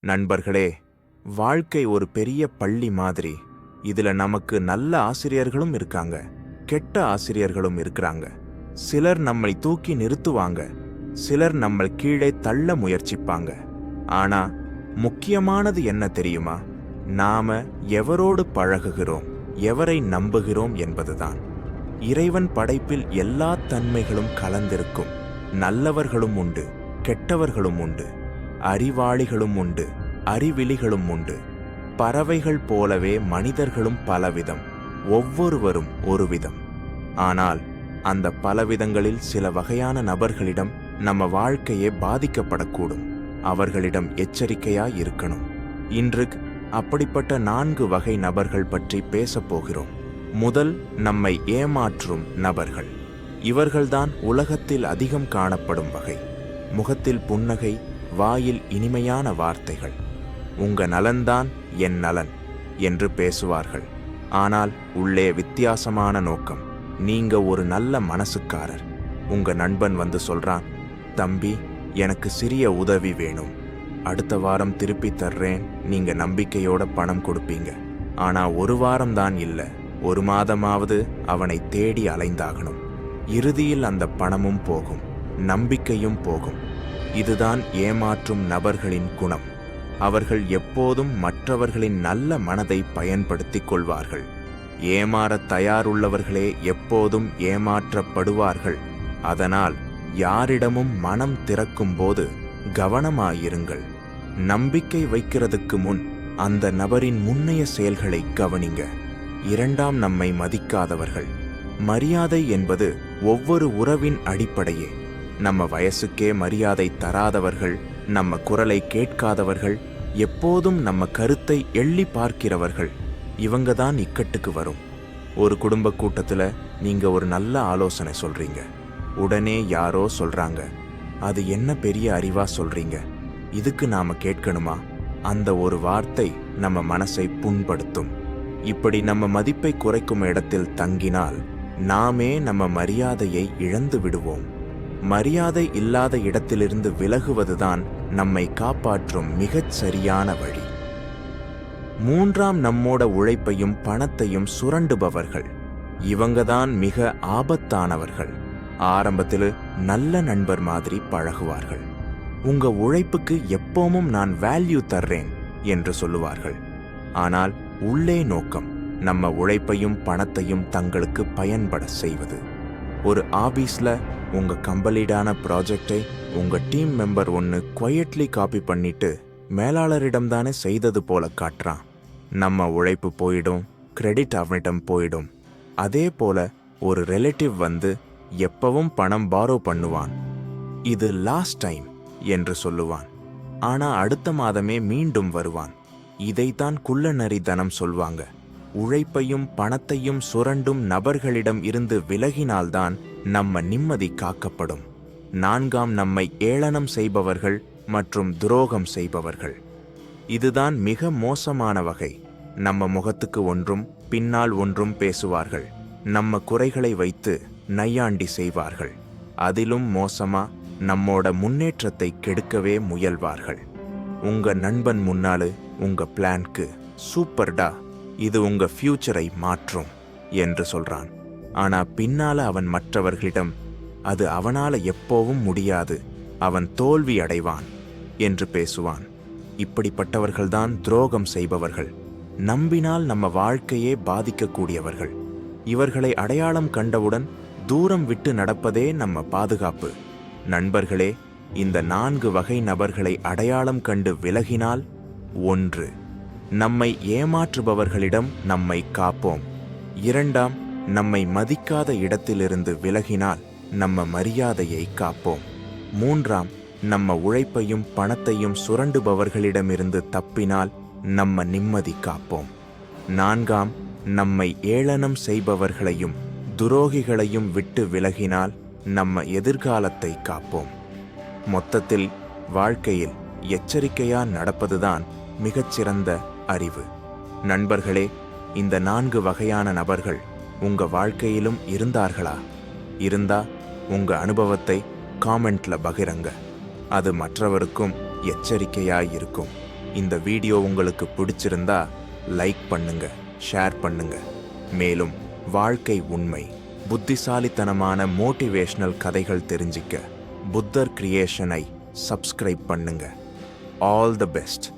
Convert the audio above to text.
நண்பர்களே வாழ்க்கை ஒரு பெரிய பள்ளி மாதிரி. இதுல நமக்கு நல்ல ஆசிரியர்களும் இருக்காங்க கெட்ட ஆசிரியர்களும் இருக்கிறாங்க. சிலர் நம்மை தூக்கி நிறுத்துவாங்க சிலர் நம்ம கீழே தள்ள முயற்சிப்பாங்க. ஆனா முக்கியமானது என்ன தெரியுமா? நாம எவரோடு பழகுகிறோம் எவரை நம்புகிறோம் என்பதுதான். இறைவன் படைப்பில் எல்லா தன்மைகளும் கலந்திருக்கும். நல்லவர்களும் உண்டு கெட்டவர்களும் உண்டு. அறிவாளிகளும் உண்டு அறிவிலிகளும் உண்டு. பறவைகள் போலவே மனிதர்களும் பலவிதம் ஒவ்வொருவரும் ஒரு விதம் ஆனால் அந்த பலவிதங்களில் சில வகையான நபர்களிடம் நம்ம வாழ்க்கையே பாதிக்கப்படக்கூடும். அவர்களிடம் எச்சரிக்கையாய் இருக்கணும். இன்று அப்படிப்பட்ட நான்கு வகை நபர்கள் பற்றி பேசப் போகிறோம். முதல் நம்மை ஏமாற்றும் நபர்கள். இவர்கள்தான் உலகத்தில் அதிகம் காணப்படும் வகை. முகத்தில் புன்னகை வாயில் இனிமையான வார்த்தைகள். உங்க நலன்தான் என் நலன் என்று பேசுவார்கள். ஆனால் உள்ளே வித்தியாசமான நோக்கம். நீங்க ஒரு நல்ல மனசுக்காரர். உங்க நண்பன் வந்து சொல்றான் தம்பி எனக்கு சிறிய உதவி வேணும். அடுத்த வாரம் திருப்பி தர்றேன். நீங்க நம்பிக்கையோட பணம் கொடுப்பீங்க. ஆனா ஒரு வாரம் தான் இல்ல. ஒரு மாதமாவது அவனை தேடி அலைந்தாகணும். இறுதியில் அந்த பணமும் போகும். நம்பிக்கையும் போகும். இதுதான் ஏமாற்றும் நபர்களின் குணம். அவர்கள் எப்போதும் மற்றவர்களின் நல்ல மனதை பயன்படுத்திக் கொள்வார்கள். ஏமாறத் தயாருள்ளவர்களே எப்போதும் ஏமாற்றப்படுவார்கள். அதனால் யாரிடமும் மனம் திறக்கும்போது கவனமாயிருங்கள். நம்பிக்கை வைக்கிறதுக்கு முன் அந்த நபரின் முன்னைய செயல்களை கவனிங்க. இரண்டாம் நம்மை மதிக்காதவர்கள். மரியாதை என்பது ஒவ்வொரு உறவின் அடிப்படையே. நம்ம வயசுக்கே மரியாதை தராதவர்கள் நம்ம குரலை கேட்காதவர்கள் எப்போதும் நம்ம கருத்தை எள்ளி பார்க்கிறவர்கள். இவங்க தான் இக்கட்டுக்கு வரும். ஒரு குடும்ப கூட்டத்தில் நீங்கள் ஒரு நல்ல ஆலோசனை சொல்றீங்க. உடனே யாரோ சொல்றாங்க. அது என்ன பெரிய அறிவா சொல்றீங்க? இதுக்கு நாம கேட்கணுமா? அந்த ஒரு வார்த்தை நம்ம மனசை புண்படுத்தும். இப்படி நம்ம மதிப்பை குறைக்கும் இடத்தில் தங்கினால் நாமே நம்ம மரியாதையை இழந்து விடுவோம். மரியாதை இல்லாத இடத்திலிருந்து விலகுவதுதான் நம்மை காப்பாற்றும் மிகச் சரியான வழி. மூன்றாம் நம்மோட உழைப்பையும் பணத்தையும் சுரண்டுபவர்கள். இவங்கதான் மிக ஆபத்தானவர்கள். ஆரம்பத்தில் நல்ல நண்பர் மாதிரி பழகுவார்கள். உங்க உழைப்புக்கு எப்பவும் நான் வேல்யூ தர்றேன் என்று சொல்லுவார்கள். ஆனால் உள்ளே நோக்கம் நம்ம உழைப்பையும் பணத்தையும் தங்களுக்கு பயன்பட செய்வது. ஒரு ஆபீஸில் உங்கள் கம்பலீடான ப்ராஜெக்டை உங்கள் டீம் மெம்பர் ஒன்று குவையட்லி காப்பி பண்ணிட்டு மேலாளரிடம் தானே செய்தது போல காட்டுறான். நம்ம உழைப்பு போயிடும் கிரெடிட் அவனிடம் போயிடும். அதே போல ஒரு ரிலேட்டிவ் வந்து எப்பவும் பணம் பாரோ பண்ணுவான். இது லாஸ்ட் டைம் என்று சொல்லுவான். ஆனால் அடுத்த மாதமே மீண்டும் வருவான். இதைத்தான் குள்ளநரி தனம் சொல்வாங்க. உழைப்பையும் பணத்தையும் சுரண்டும் நபர்களிடம் இருந்து விலகினால்தான் நம்ம நிம்மதி காக்கப்படும். நான்காம் நம்மை ஏளனம் செய்பவர்கள் மற்றும் துரோகம் செய்பவர்கள். இதுதான் மிக மோசமான வகை. நம்ம முகத்துக்கு ஒன்றும் பின்னால் ஒன்றும் பேசுவார்கள். நம்ம குறைகளை வைத்து நையாண்டி செய்வார்கள். அதிலும் மோசமா நம்மோட முன்னேற்றத்தை கெடுக்கவே முயல்வார்கள். உங்க நண்பன் முன்னாலு உங்க பிளான்க்கு சூப்பர்டா இது உங்க ஃபியூச்சரை மாற்றும் என்று சொல்றான். ஆனா பின்னால அவன் மற்றவர்களிடம் அது அவனால எப்போவும் முடியாது அவன் தோல்வி அடைவான் என்று பேசுவான். இப்படிப்பட்டவர்கள்தான் துரோகம் செய்பவர்கள். நம்பினால் நம்ம வாழ்க்கையே பாதிக்கக்கூடியவர்கள். இவர்களை அடையாளம் கண்டவுடன் தூரம் விட்டு நடப்பதே நம்ம பாதுகாப்பு. நண்பர்களே இந்த நான்கு வகை நபர்களை அடையாளம் கண்டு விலகினால் ஒன்று. நம்மை ஏமாற்றுபவர்களிடம் நம்மை காப்போம். இரண்டாம் நம்மை மதிக்காத இடத்திலிருந்து விலகினால் நம்ம மரியாதையை காப்போம். மூன்றாம் நம்ம உழைப்பையும் பணத்தையும் சுரண்டுபவர்களிடமிருந்து தப்பினால் நம்ம நிம்மதி காப்போம். நான்காம் நம்மை ஏளனம் செய்பவர்களையும் துரோகிகளையும் விட்டு விலகினால் நம்ம எதிர்காலத்தை காப்போம். மொத்தத்தில் வாழ்க்கையில் எச்சரிக்கையா நடப்பதுதான் மிகச்சிறந்த அறிவு. நண்பர்களே இந்த நான்கு வகையான நபர்கள் உங்க வாழ்க்கையிலும் இருந்தார்களா? இருந்தா உங்க அனுபவத்தை காமெண்ட்ல பகிரங்க. அது மற்றவருக்கும் எச்சரிக்கையாக இருக்கும். இந்த வீடியோ உங்களுக்கு பிடிச்சிருந்தா லைக் பண்ணுங்க ஷேர் பண்ணுங்க. மேலும் வாழ்க்கை உண்மை புத்திசாலித்தனமான மோட்டிவேஷனல் கதைகள் தெரிஞ்சிக்க புத்தர் கிரியேஷனை சப்ஸ்கிரைப் பண்ணுங்க. All the best.